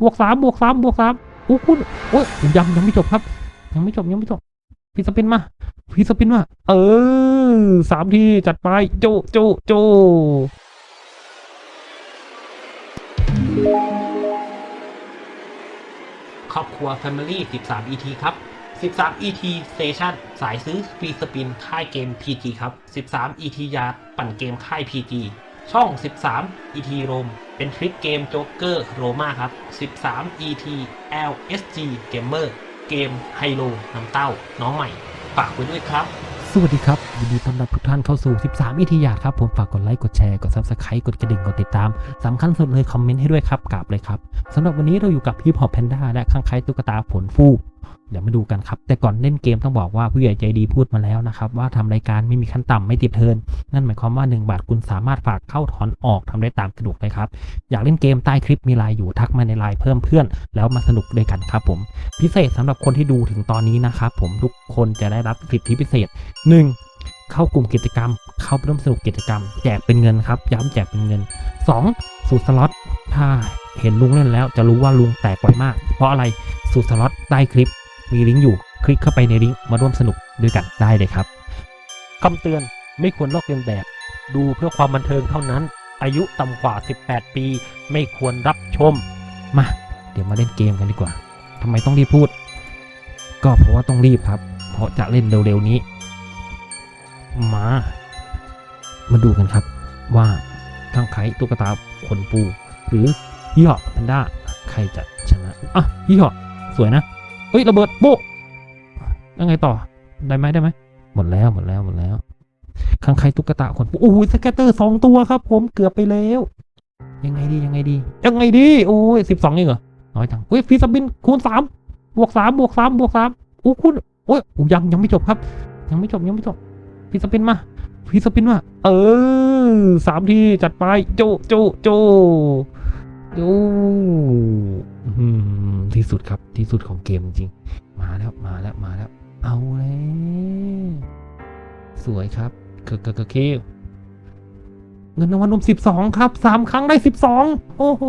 บวกสามบวกสามบวกสามโอ้คุณโอ้ยยังยังไม่จบครับ ยังไม่จบยังไม่จบพีสปินมาพีสปินมา เออสามทีจัดไปโจโจโจครอบครัว Family 13 ET ครับ 13 ET Station สายซื้อฟรีสปิน ค่ายเกม PG ครับ 13 ET ยาปั่นเกมค่าย PG ช่อง 13 ET Rom เป็นทริปเกมโจ๊กเกอร์โรมาครับ 13 ET LSG Gamer เกมไฮโลน้ำเต้า น้องใหม่ ฝากไว้ด้วยครับ สวัสดีครับ ยินดีต้อนรับทุกท่านเข้าสู่ 13วิทยาครับ ผมฝากกดไลค์ กดแชร์ กด Subscribe กดกระดิ่ง กดติดตาม สำคัญสุดเลยคอมเมนต์ให้ด้วยครับกราบเลยครับสำหรับวันนี้เราอยู่กับพี่พอแพนด้าและข้างใครตุ๊กตาผลฟูก เดี๋ยวมาดูกันครับ แต่ก่อนเล่นเกมต้องบอกว่าผู้ใหญ่ใจดีพูดมาแล้วนะครับ ว่าทำรายการไม่มีขั้นต่ำไม่ติดเทิน นั่นหมายความว่า 1 บาทคุณสามารถฝากเข้าถอนออกทำได้ตามสะดวกเลยครับ อยากเล่นเกมใต้คลิปมีไลน์อยู่ทักมาในไลน์เพิ่มเพื่อน แล้วมาสนุกด้วยกันครับผม พิเศษสำหรับคนที่ดูถึงตอนนี้นะครับผมทุกคนจะได้รับสิทธิพิเศษ 1. เข้ากลุ่มกิจกรรม เข้าไปร่วมสนุกกิจกรรม แจกเป็นเงินครับ ย้ำแจกเป็นเงิน 2. สูตรสล็อตถ้าเห็นลุงเล่นแล้วจะรู้ว่าลุงแตกไวมาก เพราะอะไรสูตรสล็อตใต้คลิป มีลิงก์อยู่ คลิกเข้าไปในลิงก์มาร่วมสนุกด้วยกันได้เลยครับคำเตือนไม่ควรลอกเลียนแบบ ดูเพื่อความบันเทิงเท่านั้น อายุต่ำกว่า 18 ปี ไม่ควรรับชม มา เดี๋ยวมาเล่นเกมกันดีกว่าทำไมต้องรีบพูด ก็เพราะว่าต้องรีบครับ เพราะจะเล่นเร็วๆนี้ มา มาดูกันครับว่าทั้งไข่ตุ๊กตาขนปู หรือยี่ห้อแพนด้าใครจะชนะอะยี่ห้อสวยนะเฮ้ยระเบิดโป๊ะยังไงต่อได้ไหมได้ไหมหมดแล้วหมดแล้วหมดแล้วข้างใครตุ๊กตาขนโอ้ยสแกตเตอร์สองตัวครับ ผมเกือบไปแล้ว ยังไงดียังไงดี ยังไงดี โอ้ยสิบสองเองเหรอน้อยจังเฮ้ยฟีสบินคูณสามบวกสามบวกสามบวกสามโอ้คุณโอ้ยยังยังไม่จบครับ ยังไม่จบยังไม่จบฟีสปินมาฟีสปินมาเออ สามทีจัดไปโจโจโจโจที่สุดครับที่สุดของเกมจริง มาแล้วมาแล้วมาแล้ว เอาแล้วสวยครับเกเกเกเคเงินรางวัลรวมสิบสองครับสามครั้งได้สิบสองโอ้โห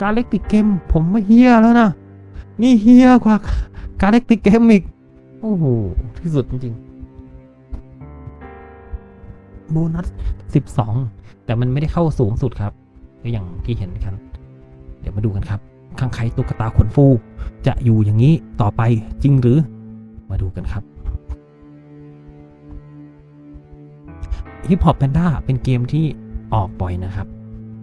การเล็กติดเกม ผมไม่เฮียแล้วนะ นี่เฮียกว่า การเล็กติดเกมอีก โอ้โห ที่สุดจริง โบนัสสิบสองแต่มันไม่ได้เข้าสูงสุดครับก็อย่างที่เห็นกัน เดี๋ยวมาดูกันครับข้างใครตุ๊กตาขนฟู จะอยู่อย่างนี้ต่อไปจริงหรือ มาดูกันครับ Hip Hop Panda เป็นเกมที่ออกบ่อยนะครับ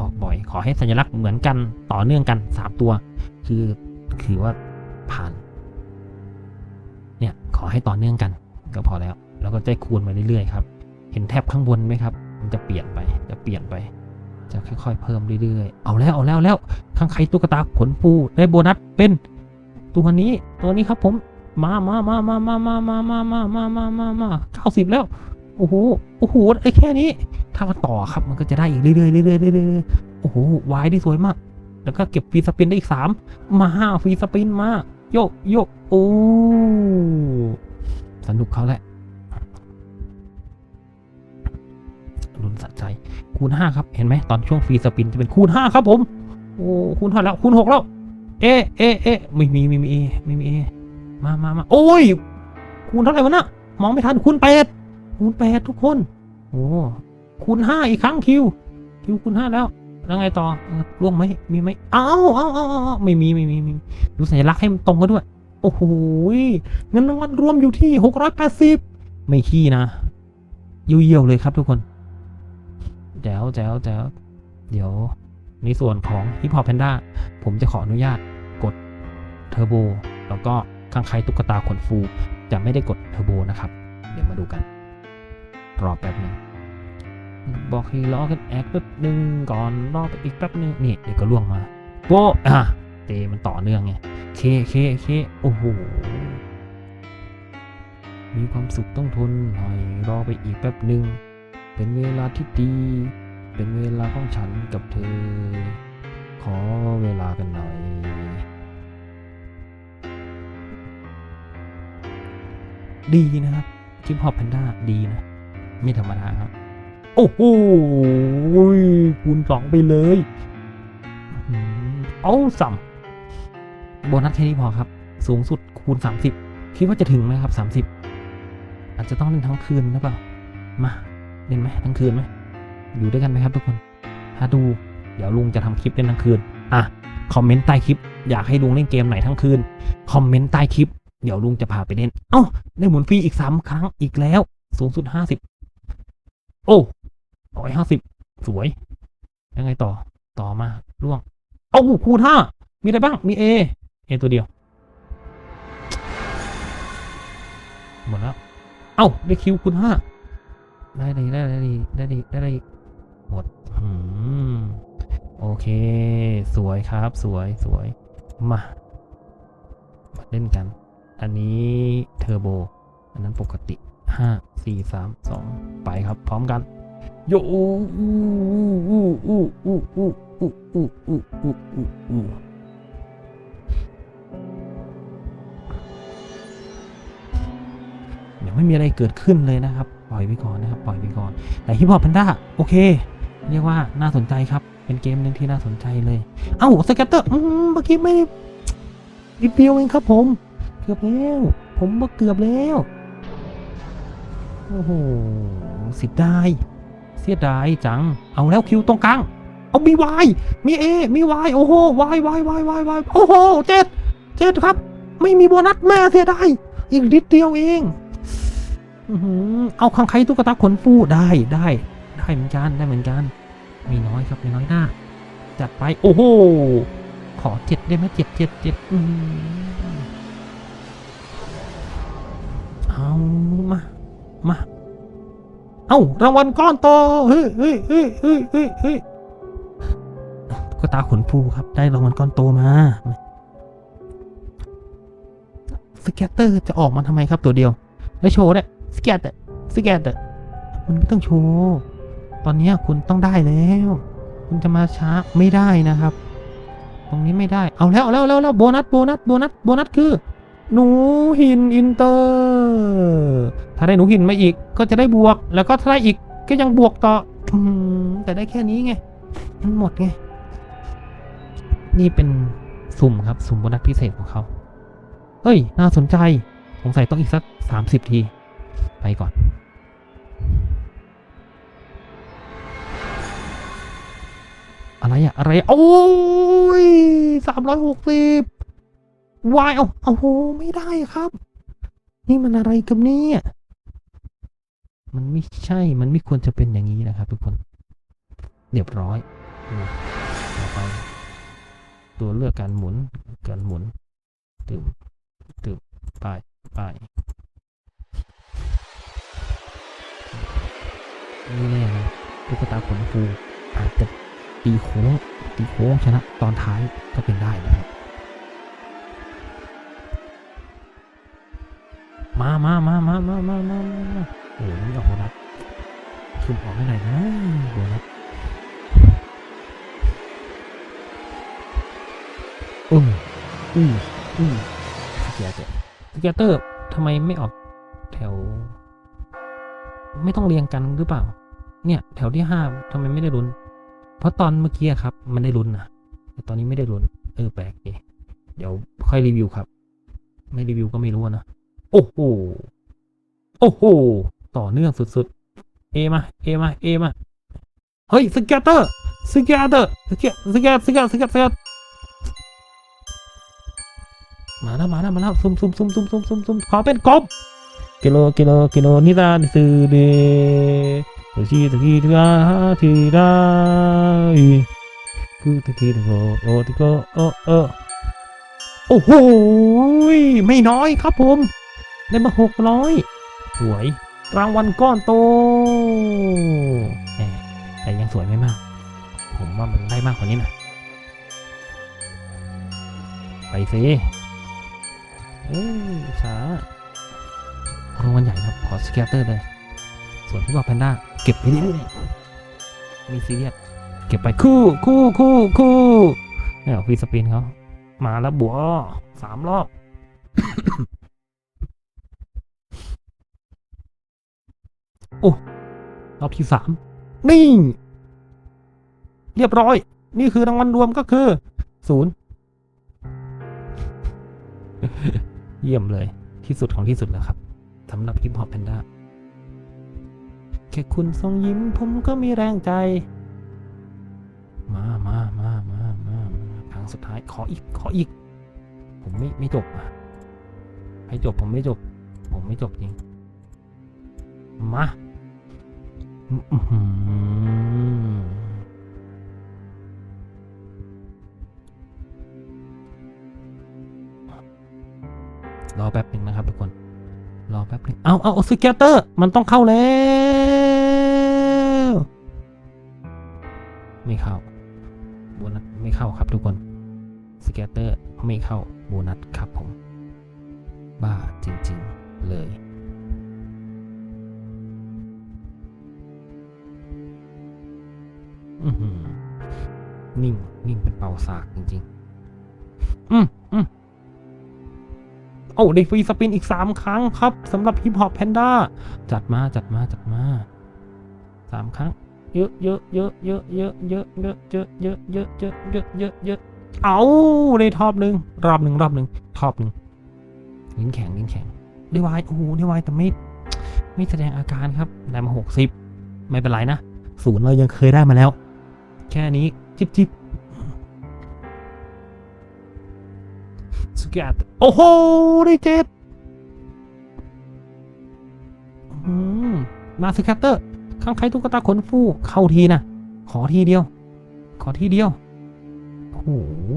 ออกบ่อย ขอให้สัญลักษณ์เหมือนกันต่อเนื่องกัน 3 ตัว คือคือว่าผ่าน เนี่ย ขอให้ต่อเนื่องกัน ก็พอแล้ว แล้วก็จะคูณมาเรื่อยๆครับ เห็นแท็บข้างบนไหมครับ มันจะเปลี่ยนไป จะเปลี่ยนไป จะค่อยๆ เพิ่มเรื่อยๆ เอาแล้วเอาแล้วแล้วข้างใครตุ๊กตาขนฟูได้โบนัสเป็นตัวนี้ตัวนี้ครับผม มามามามามามามามามามามามามาเก้าสิบแล้ว โอ้โห โอ้โห ไอ้แค่นี้ ถ้ามาต่อครับ มันก็จะได้อีกเรื่อยๆเรื่อยๆเรื่อยๆเรื่อยๆโอ้โห วายได้สวยมาก แล้วก็เก็บฟรีสปินได้อีกสาม มาห้าฟรีสปินมา โยกโยกโอ้ สนุกเขาแหละ ลุ้นสัใจ คูณห้าครับ เห็นไหมตอนช่วงฟรีสปินจะเป็นคูณห้าครับผม โอ้ คูณเท่าไรแล้ว คูณหกแล้ว เอ เอ เอ ไม่มีไม่มีเอไม่มีเอ มามามาโอ้ย คูณเท่าไหร่วะน่ะมองไม่ทัน คูณแปดคูณแปดทุกคน โอ้ คูณห้าอีกครั้งคิว คิวคูณห้าแล้ว แล้วไงต่อเออร่วงไหมมีไหมอ้าวอ้าวอ้าวอ้าไม่มีไม่มีไม่มีดูสัญลักษณ์ให้มันตรงกันด้วย โอ้โห เงินรางวัลรวมอยู่ที่หกร้อยแปดสิบไม่ขี้นะเยี่ยวๆเลยครับทุกคน แจ๋วแจ๋วแจ๋วเดี๋ยวในส่วนของ Hip Hop Panda ผมจะขออนุญาตกดเทอร์โบแล้วก็ข้างใครตุ๊กตาขนฟู จะไม่ได้กดเทอร์โบนะครับ เดี๋ยวมาดูกัน รอแป๊บหนึงบอกให้รอกันแอคแป๊บหนึ่งก่อนรอไปอีกแป๊บหนึ่งนี่เดี๋ยวก็ล่วงมาโป๊ะอะเตมันต่อเนื่องไงเคเคเคโอ้โหมีความสุขต้องทนหน่อยรอไปอีกแป๊บหนึ่ง เป็นเวลาที่ดี เป็นเวลาของฉันกับเธอ ขอเวลากันหน่อย ดีนะครับคิปฮอปแพนด้าดีนะ ไม่ธรรมดาครับ โอ้โหคูณสองไปเลยเอาสัมโบนัสแค่นี้พอครับ สูงสุดคูณ 30 คิดว่าจะถึงไหมครับ 30 อาจจะต้องเล่นทั้งคืนหรือเปล่า มา เล่นไหมทั้งคืนไหมอยู่ด้วยกันไหมครับทุกคน ถ้าดู เดี๋ยวลุงจะทำคลิปเล่นทั้งคืน อะ คอมเมนต์ใต้คลิป อยากให้ลุงเล่นเกมไหนทั้งคืน คอมเมนต์ใต้คลิป เดี๋ยวลุงจะพาไปเล่น เอ้า ได้หมุนฟรีอีกสามครั้งอีกแล้ว สูงสุดห้าสิบ โอ้ร้อยห้าสิบ สวย ยังไงต่อ ต่อมาล่วง เอ้าคูณห้า มีอะไรบ้าง มีเอ เอตัวเดียว หมดแล้ว เอ้า ได้คิวคูณห้า ได้ดีได้ดีได้ดีได้ดีหมดอืมโอเค สวยครับ สวยสวยมา มาเล่นกัน อันนี้เทอร์โบ อันนั้นปกติห้าสี่สามสองไปครับ พร้อมกันโยอู้อู้อู้อู้อู้อู้อู้อู้อู้อู้อู้อู้ยังไม่มีอะไรเกิดขึ้นเลยนะครับ ปล่อยไปก่อนนะครับปล่อยไปก่อน แต่ฮิปฮอปแพนด้าโอเค เรียกว่าน่าสนใจครับ เป็นเกมหนึ่งที่น่าสนใจเลย เอ้าสแกตเตอร์เมื่อกี้ไม่ได้นิดเดียวเองครับผม เกือบแล้ว ผมเกือบแล้ว โอ้โหเสียดายเสียดายจัง เอาแล้วคิวตรงกลาง เอามีวายมีเอมีวายโอ้โหวายวายวายวายวายโอ้โหเจ็ดเจ็ดครับ ไม่มีโบนัสแม่เสียดายอีกนิดเดียวเอง เอาคังไคตุ๊กตาขนฟูได้ได้ ได้เหมือนกันได้เหมือนกัน มีน้อยครับมีน้อยหน้า จัดไปโอ้โหขอเจ็ดได้ไหมเจ็ดเจ็ดเจ็ดอืมเอามา มา เอารางวัลก้อนโตเฮ้ยเฮ้ยเฮ้ยเฮ้ยเฮ้ยตุ๊กตาขนฟูครับ ได้รางวัลก้อนโตมาสแกตเตอร์จะออกมาทำไมครับตัวเดียว แล้วโชว์เนี่ย สแกตเตอสแกตเตอมันไม่ต้องโชว์ตอนนี้คุณต้องได้แล้ว คุณจะมาช้าไม่ได้นะครับ ตรงนี้ไม่ได้ เอาแล้วเอาแล้วเอาแล้วแล้วโบนัสโบนัสโบนัสโบนัสคือ หนูหินอินเตอร์ ถ้าได้หนูหินมาอีกก็จะได้บวก แล้วก็ถ้าได้อีกก็ยังบวกต่อแต่ได้แค่นี้ไง มันหมดไง นี่เป็นสุ่มครับ สุ่มโบนัสพิเศษของเขา เฮ้ย น่าสนใจ สงสัยต้องอีกสักสามสิบที ไปก่อนอะไรอะอะไรอะโอ้ยสามร้อยหกสิบวายเอาเอาโหไม่ได้ครับ นี่มันอะไรกับเนี่ยมันไม่ใช่มันไม่ควรจะเป็นอย่างนี้นะครับ ทุกคนเรียบร้อยต่อไปตัวเลือกการหมุนการหมุนตึมตึมไปไป นี่แน่นะตุ๊กตาขนฟูอาจจะตีโค้งตีโค้งชนะตอนท้ายก็เป็นได้นะครับ มามามามามามามามามาโอ้ยออกโบนัสชุมออกไม่ไหนอยนะโบนัสอืมอืมอืมสเกียเตอร์สเกียเตอร์ทำไมไม่ออกแถว ไม่ต้องเรียงกันหรือเปล่า เนี่ยแถวที่ห้าทำไมไม่ได้ลุ้น เพราะตอนเมื่อกี้ครับ มันได้ลุ้นนะแต่ตอนนี้ไม่ได้ลุ้น เออแปลกดีเดี๋ยวค่อยรีวิวครับ ไม่รีวิวก็ไม่รู้นะ โอ้โห โอ้โห ต่อเนื่องสุดๆ เอมา เอมา เอมา เฮ้ยสเกตเตอร์สเกตเตอร์สเกตสเกตสเกตสเกตสเกตมาแล้วมาแล้วมาแล้วซุ่มซุ่มซุ่มซุ่มซุ่มซุ่มซุ่มขอเป็นกบกิโลกิโลกิโลนิรานิสือเด ตะกี้ตะกี้ตะกี้ทีได้กูตะกี้ตะโกโอตะโกโอเออโอ้โห ไม่น้อยครับผม ได้มาหกร้อยสวย รางวัลก้อนโต แต่ยังสวยไม่มาก ผมว่ามันได้มากกว่านี้หน่อยไปสิเอ้ยช้ารางวัลใหญ่ครับ ขอสแกตเตอร์เลย ส่วนที่บอกแพนด้า เก็บไปเรื่อยๆมีซีเรียสเก็บไปคู่คู่คู่คู่เนี่ยฟรีสปินเขามาแล้วบัวสามรอบโอ้รอบที่สามนี่ เรียบร้อย นี่คือรางวัลรวมก็คือศูนย์เยี่ยมเลยที่สุดของที่สุดแล้วครับสำหรับฮิปฮอปแพนด้า แค่คุณทรงยิ้มผมก็มีแรงใจมามามามามามาครั้งสุดท้ายขออีกขออีก ผมไม่ไม่จบอะให้จบผมไม่จบ ผมไม่จบจริง มารอแป๊บหนึ่งนะครับทุกคน รอแป๊บหนึ่งเอาเอาสเกตเตอร์ มันต้องเข้าแล้ว สเกตเตอร์ไม่เข้าโบนัสครับผม บ้าจริงๆเลย อือหือนิ่ง นิ่งเป็นเป่าสากจริง ๆ อืมอืมโอ้ได้ฟรีสปินอีกสามครั้งครับสำหรับฮิปฮอปแพนด้าจัดมาจัดมาจัดมาสามครั้ง เยอะเยอะเยอะเยอะเยอะเยอะเยอะเยอะเยอะเยอะเยอะเยอะเยอะ เอะเอาได้ทอบหนึ่งรอบหนึ่งรอบหนึ่งทอบหนึ่งลิ้นแข็งลิ้นแข็งได้วายโอ้โหได้วายแต่ไม่ไม่แสดงอาการครับได้มาหกสิบไม่เป็นไรนะศูนย์เรายังเคยได้มาแล้ว แค่นี้จิบจิบสแกตโอ้โหได้เจ็ดมมาสแกตเตอร์ข้างใครตุ๊กตาขนฟูเข้าทีนะขอทีเดียว ขอทีเดียว โอ้โห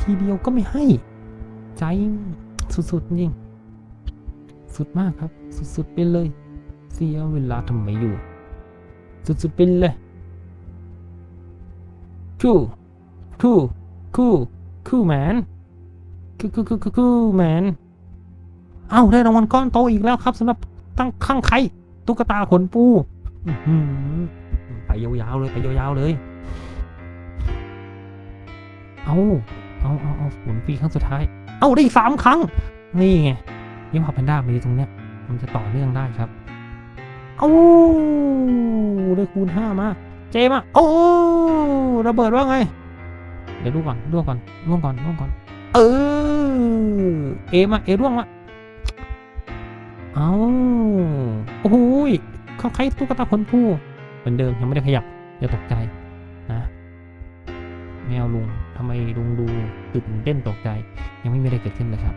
ทีเดียวก็ไม่ให้ ใจสุดๆจริง สุดมากครับ สุดๆไปเลย เสียเวลาทำไมอยู่ สุดๆไปเลย cool cool cool cool man cool cool cool cool cool man เอ้าได้รางวัลก้อนโตอีกแล้วครับสำหรับตั้งข้างใครตุ๊กตาขนปูไปยาวๆเลยไปยาวๆเลย เอาเอาเอาเอาผลปีครั้งสุดท้าย เอาได้อีกสามครั้ง นี่ไงยิ้มหอแพนด้าไปตรงเนี้ย มันจะต่อเนื่องได้ครับ เอาได้คูณห้ามา เจมาโอ้ระเบิดว่าไง เดี๋ยวดูก่อนร่วงก่อนร่วงก่อนร่วงก่อน เออ เอมา เอร่วงมาเอาโอ้ยเขาใครตุ๊กตาขนผู้เหมือนเดิมยังไม่ได้ขยับอย่าตกใจนะ แมวลุง ทำไมลุงดูตื่นเต้นตกใจ ยังไม่มีอะไรเกิดขึ้นเลยครับ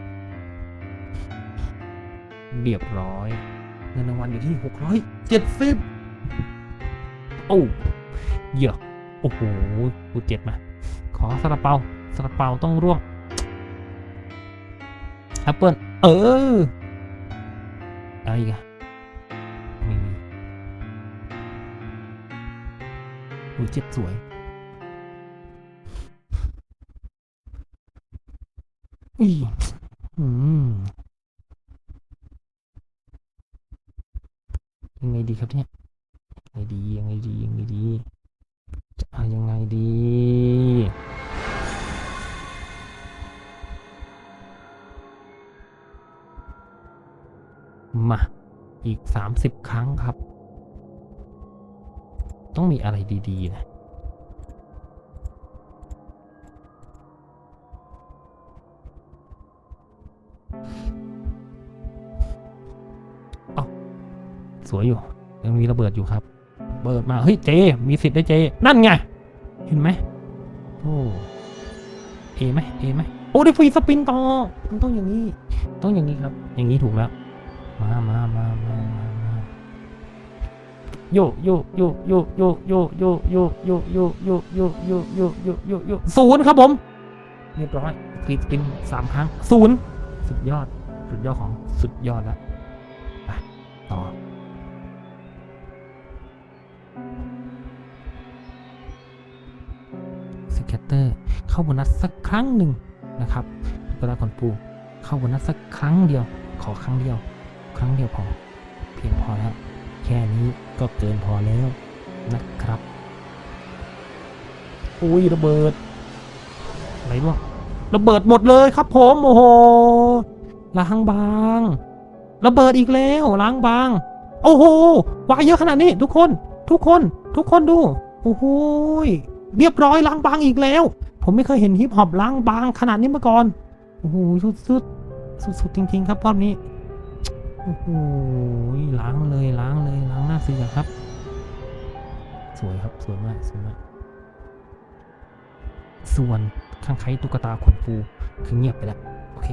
เรียบร้อย เงินรางวัลอยู่ที่หกร้อยเจ็ดสิบโอ้เยอะโอ้โหกูเจ็บมา ขอซาลาเปาซาลาเปาต้องร่วงแอปเปิลเอออะไรอีกอะไม่มีอูเจ็บสวย อีอืมยังไงดีครับเนี่ยยังไงดียังไงดียังไงดีจะเอายังไงดีมาอีกสามสิบครั้งครับ ต้องมีอะไรดี ๆ นะ วยอยู่ยังมีระเบิดอยู่ครับ เปิดมาเฮ้ยเจ มีสิทธิ์ได้เจ นั่นไง เห็นไหมโอ้เอไหมเอไหมโอ้ได้ฟรีสปินต่อมันต้องอย่างนี้ ต้องอย่างนี้ครับ อย่างนี้ถูกแล้ว มามามามามาโยโยโยโยโยโยโยโยโยโยโยโยโยโยโยโยโยศูนย์ครับผม เรียบร้อยฟรีสปินสามครั้งศูนย์สุดยอด สุดยอดของสุดยอดแล้ว ตเตอร์ เข้าโบนัสสักครั้งหนึ่งนะครับตุ๊กตาขนปู เข้าโบนัสสักครั้งเดียว ขอครั้งเดียว ครั้งเดียวพอ เพียงพอแล้ว แค่นี้ก็เกินพอแล้วนะครับ อุ้ยระเบิดอะไรบ้างระเบิดหมดเลยครับผมโอ้โหล้างบางระเบิดอีกแล้วล้างบาง โอ้โหวายเยอะขนาดนี้ ทุกคน ทุกคน ทุกคนดู โอ้โห เรียบร้อยล้างบางอีกแล้ว ผมไม่เคยเห็นฮิปฮอปล้างบางขนาดนี้มาก่อน โอ้โหสุดสุดๆจริง ๆ ครับรอบนี้ โอ้โหล้างเลยล้างเลยล้างหน้าเสือครับ สวยครับสวยมากสวยมาก ส่วนข้างใครตุ๊กตาขนฟูคือเงียบไปแล้ว โอเค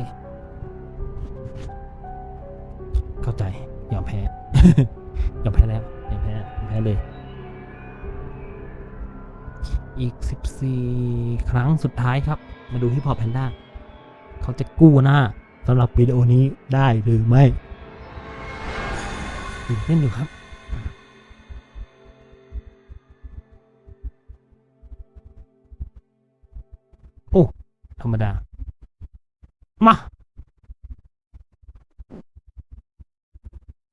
เข้าใจยอมแพ้ยอมแพ้แล้วยอมแพ้ยอมแพ้เลย อีก 14 ครั้งสุดท้ายครับ มาดูที่พอแพนด้าเขาจะกู้หน้าสำหรับวิดีโอนี้ได้หรือไม่ตื่นเต้นอยู่ครับโอ้ธรรมดา มา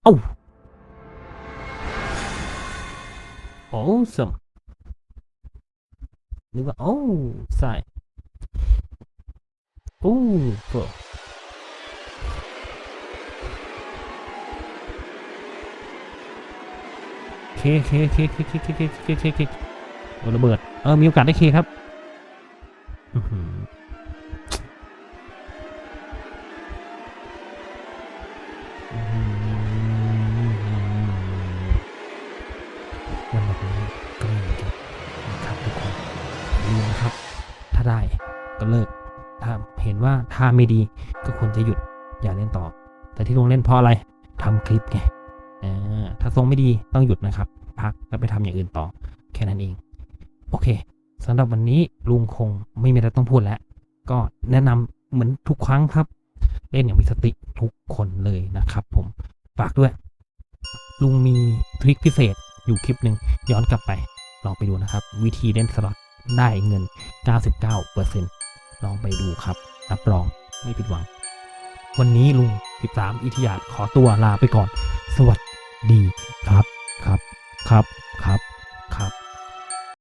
เอ้า awesome นึกว่าโอ้ใส่โอ้โหเคเคเคเคเคเคเคเคเคเคโดนระเบิดเออมีโอกาสได้เคครับ ไม่ดี ก็ควรจะหยุดอย่าเล่นต่อ แต่ที่ลงเล่นเพราะอะไรทำคลิปไงถ้าทรงไม่ดีต้องหยุดนะครับ พักแล้วไปทำอย่างอื่นต่อ แค่นั้นเอง โอเคสำหรับวันนี้ลุงคงไม่มีอะไรต้องพูดแล้ว ก็แนะนำเหมือนทุกครั้งครับ เล่นอย่างมีสติทุกคนเลยนะครับ ผมฝากด้วย ลุงมีทริคพิเศษอยู่คลิปหนึ่งย้อนกลับไป ลองไปดูนะครับ วิธีเล่นสล็อตได้เงิน 99%ลองไปดูครับรับรอง ไม่ผิดหวัง วันนี้ลุง 13 อิทธิยาขอตัวลาไปก่อน สวัสดีครับ ครับ ครับ ครับ ครับ